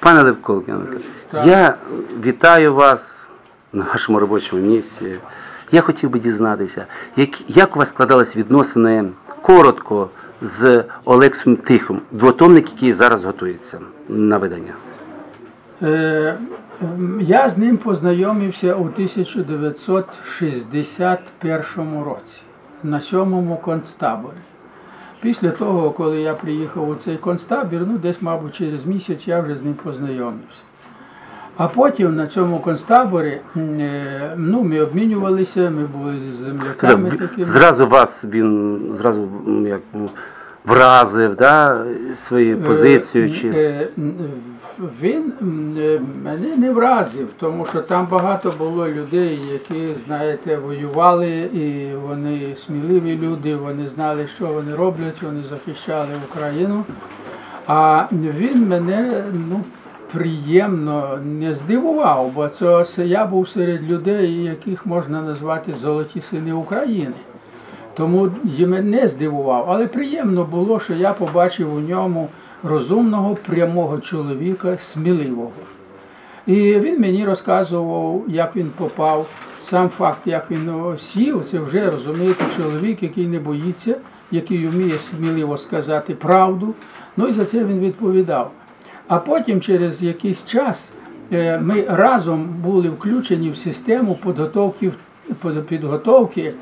Пане Левколкін, я вітаю вас на вашому робочому місці. Я хотів би дізнатися, як, як у вас складались відносини коротко з Олексом Тихом, двотомник, який зараз готується на видання. Е, Я з ним познайомився у 1961 році на сьомому концтаборі. Після того, коли я приїхав у цей концтабір, ну десь, мабуть, через місяць я вже з ним познайомився. А потім на цьому концтаборі е, ну, ми обмінювалися, ми були з земляками такими. Зразу вас він зразу як ну, вразив да, своєю позицією. Е, Чи... е, Він е, мене не вразив, тому що там багато було людей, які, знаєте, воювали, і вони сміливі люди, вони знали, що вони роблять, вони захищали Україну. А він мене ну, приємно не здивував, бо це я був серед людей, яких можна назвати золоті сини України. Тому і мене здивував, але приємно було, що я побачив у ньому розумного, прямого чоловіка, сміливого. І він мені розказував, як він попав. Сам факт, як він сів, це вже розумієте, чоловік, який не боїться, який вміє сміливо сказати правду. Ну і за це він відповідав. А потім, через якийсь час, е, ми разом були включені в систему підготовки, підготовки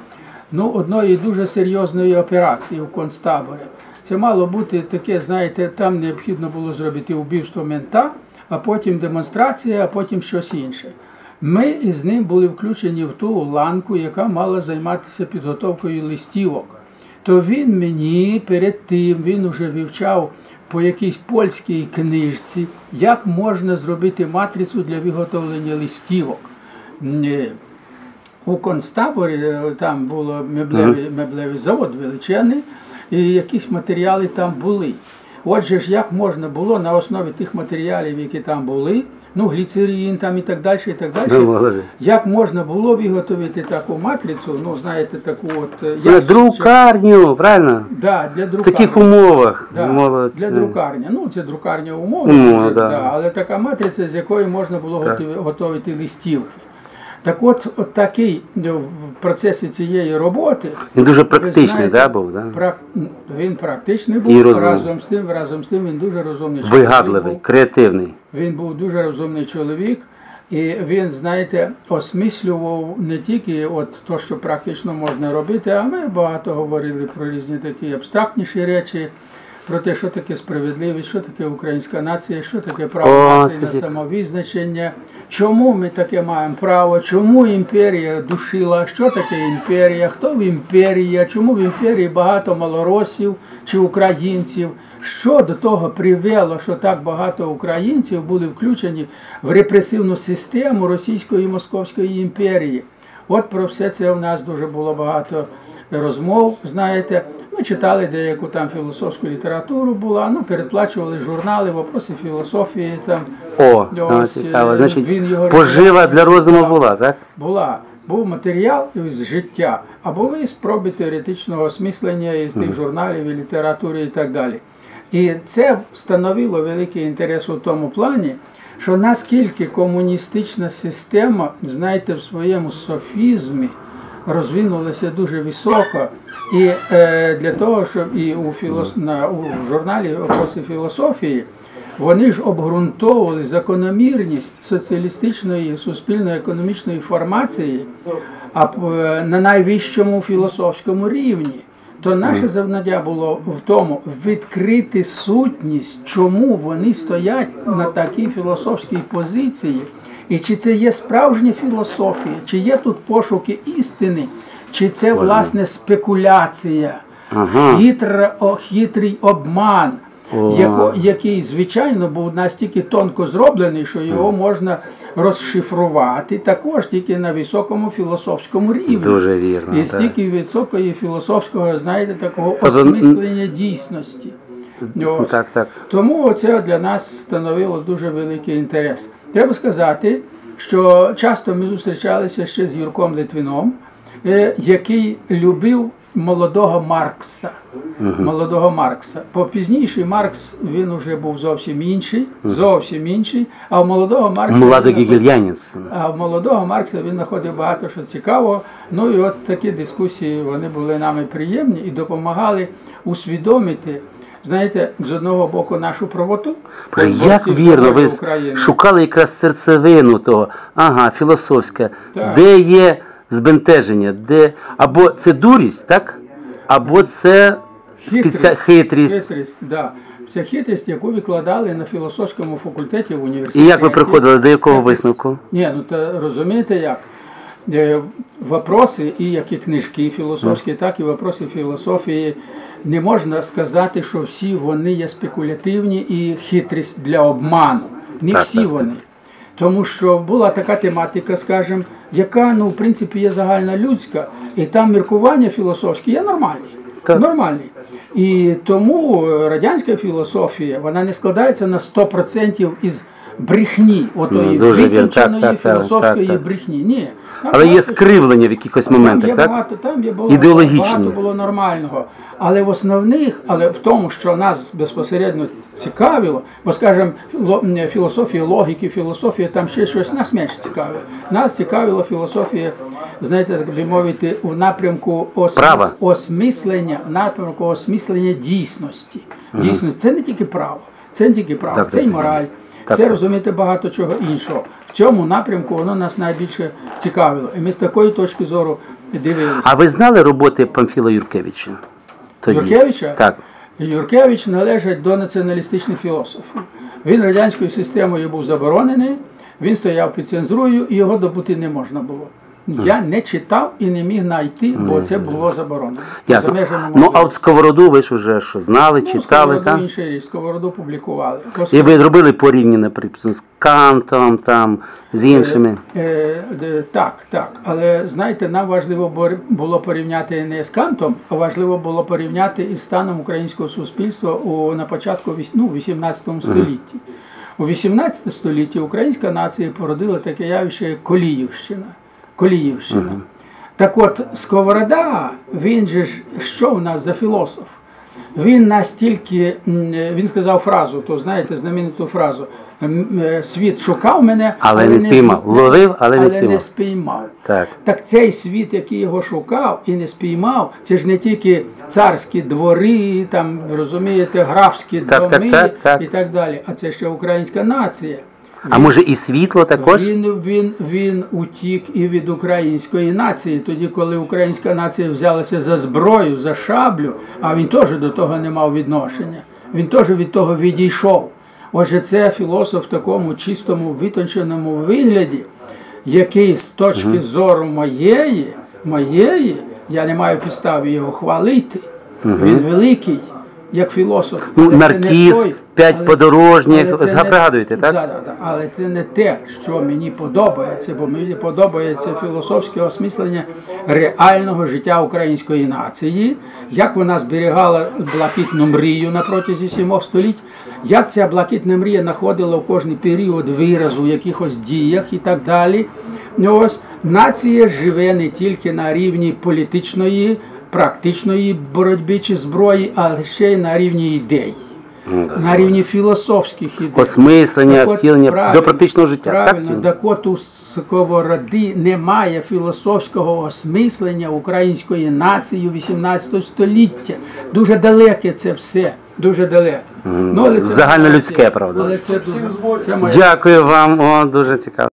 ну, одної дуже серйозної операції в концтаборі. Це мало бути таке, знаєте, там необхідно було зробити вбивство мента, а потім демонстрація, а потім щось інше. Ми із ним були включені в ту ланку, яка мала займатися підготовкою листівок. То він мені перед тим він вже вивчав по якійсь польській книжці, як можна зробити матрицю для виготовлення листівок. У концтаборі е, там було меблевий, меблевий завод величезний, і якісь матеріали там були. Отже ж, як можна було на основі тих матеріалів, які там були, ну, гліцерин там і так далі, і так далі, як можна було виготовити таку матрицю, ну, знаєте, таку от... е, ящичок. друкарню, правильно? Да, для В таких умовах. Да, Молодці. для друкарні. Ну, це друкарня умовна, Умовна, так, да. да, але така матриця, з якої можна було Так. готовити листівки. Так от, от такий е, в процесі цієї роботи Він дуже практичний, знаєте, да, був, да? прак- він практичний був, розумний. разом з тим, разом з тим він дуже розумний чоловік Вигадливий, був. креативний. Він був дуже розумний чоловік, і він, знаєте, осмислював не тільки от то, що практично можна робити, а ми багато говорили про різні такі абстрактніші речі, про те, що таке справедливість, що таке українська нація, що таке право на самовизначення, чому ми таке маємо право, чому імперія душила, що таке імперія, хто в імперії, чому в імперії багато малоросів чи українців, що до того привело, що так багато українців були включені в репресивну систему Російської і Московської імперії. От про все це в нас дуже було багато розмов. Знаєте, ми читали деяку там філософську літературу була, ну передплачували журнали, вопроси філософії там. О, ну, Ось, цікаво. е, Значить, він його пожива для розуму була, так? Була. Був матеріал із життя, а були спроби теоретичного осмислення із тих журналів і літератури і так далі. І це становило великий інтерес у тому плані, що наскільки комуністична система, знаєте, в своєму софізмі розвинулася дуже високо, і е, для того, щоб і у, філос... на, у журналі «Вопроси філософії вони ж обґрунтовували закономірність соціалістичної суспільно-економічної формації а п- на найвищому філософському рівні. То наше завдання було в тому відкрити сутність, чому вони стоять на такій філософській позиції, і чи це є справжня філософія, чи є тут пошуки істини, чи це власне спекуляція, Ага. хитра, о, хитрий обман, яко, який, звичайно, був настільки тонко зроблений, що його можна розшифрувати також тільки на високому філософському рівні. Дуже вірно. І так. стільки високої філософського, знаєте, такого осмислення дійсності. Ось. Так, так. Тому це для нас становило дуже великий інтерес. Треба сказати, що часто ми зустрічалися ще з Юрком Литвином, е, який любив молодого Маркса. Молодого Маркса. Попізніший Маркс він вже був зовсім інший, зовсім інший. А у молодого Маркса Гігельянець. а в молодого Маркса він знаходив багато що цікавого. Ну і от такі дискусії вони були нами приємні і допомагали усвідомити, знаєте, з одного боку нашу правоту. Як вірно, ви України. шукали якраз серцевину того, ага, філософська, Так. де є збентеження, де або це дурість, так? Або це спеці... хитрість. Хитрість, да. Це хитрість, яку викладали на філософському факультеті в університеті. І як ви приходили до якого висновку? Ні, ну то розумієте як? Е, Вопроси, і як і книжки філософські, так і вопроси філософії. Не можна сказати, що всі вони є спекулятивні і хитрість для обману. Не всі вони. Тому що була така тематика, скажімо, яка ну, в принципі є загальнолюдська, і там міркування філософські є нормальні. Нормальні. І тому е, радянська філософія вона не складається на 100% із брехні, отої так, філософської брехні. Ні. Там Але є скривлення в якихось там є моментах, так? багато, там є було, Ідеологічні. багато було нормального. Але в основних, але в тому, що нас безпосередньо цікавило, бо скажімо, філософія логіки, філософія там ще щось нас менш цікавило. Нас цікавила філософія, знаєте, так би мовити, у напрямку осмис- осмислення, в напрямку осмислення дійсності. Дійсності це не тільки право, це не тільки право, Так, це й мораль. Так, це розуміти багато чого іншого. В цьому напрямку воно нас найбільше цікавило. І ми з такої точки зору дивилися. А ви знали роботи Памфіла Юркевича? Тоді? Юркевича? Так. Юркевич належить до націоналістичних філософів. Він радянською системою був заборонений, він стояв під цензурою і його добути не можна було. Я не читав і не міг знайти, бо це було заборонено. Ясно. Ну, а от Сковороду ви ж вже що знали, Ну, читали, так? інший річ, Сковороду публікували. І ви зробили порівняння, наприклад, з Кантом, там, з іншими. Е, де- так, так. Але знаєте, нам важливо було порівняти не з Кантом, а важливо було порівняти із станом українського суспільства у, на початку ну, 18 столітті. У 18 столітті українська нація породила таке явище як Коліївщина. Коліївщина. Так от Сковорода, він же ж що у нас за філософ? Він настільки він сказав фразу, то знаєте, знамениту фразу. е, Світ шукав мене, Але не спіймав. Ловив, але не спіймав. спіймав. Так. Так цей світ, який його шукав і не спіймав, це ж не тільки царські двори, там розумієте, графські Так, так, доми так, так. і так далі. А це ще українська нація. А може і світло також? Він, він, він утік і від української нації, тоді, коли українська нація взялася за зброю, за шаблю, а він теж до того не мав відношення. Він теж від того відійшов. Отже, це філософ в такому чистому, витонченому вигляді, який з точки зору моєї, моєї, я не маю підстави його хвалити. Він великий, як філософ. Ну, не п'ять подорожніх, згадуєте, так? Да, да, да. Але це не те, що мені подобається, бо мені подобається філософське осмислення реального життя української нації, як вона зберігала блакитну мрію на протязі сімох століть, як ця блакитна мрія знаходила в кожний період виразу в якихось діях і так далі. Ось нація живе не тільки на рівні політичної, практичної боротьби чи зброї, але ще й на рівні ідей на рівні філософських ідей. Осмислення, втілення до практичного життя. Правильно, так? так от у Сковороди немає філософського осмислення української нації 18 століття. Дуже далеке це все. Дуже далеке. Мгм. Ну, але це Загальнолюдське, правда. Але це, дуже- це моя Дякую вам, о, дуже цікаво.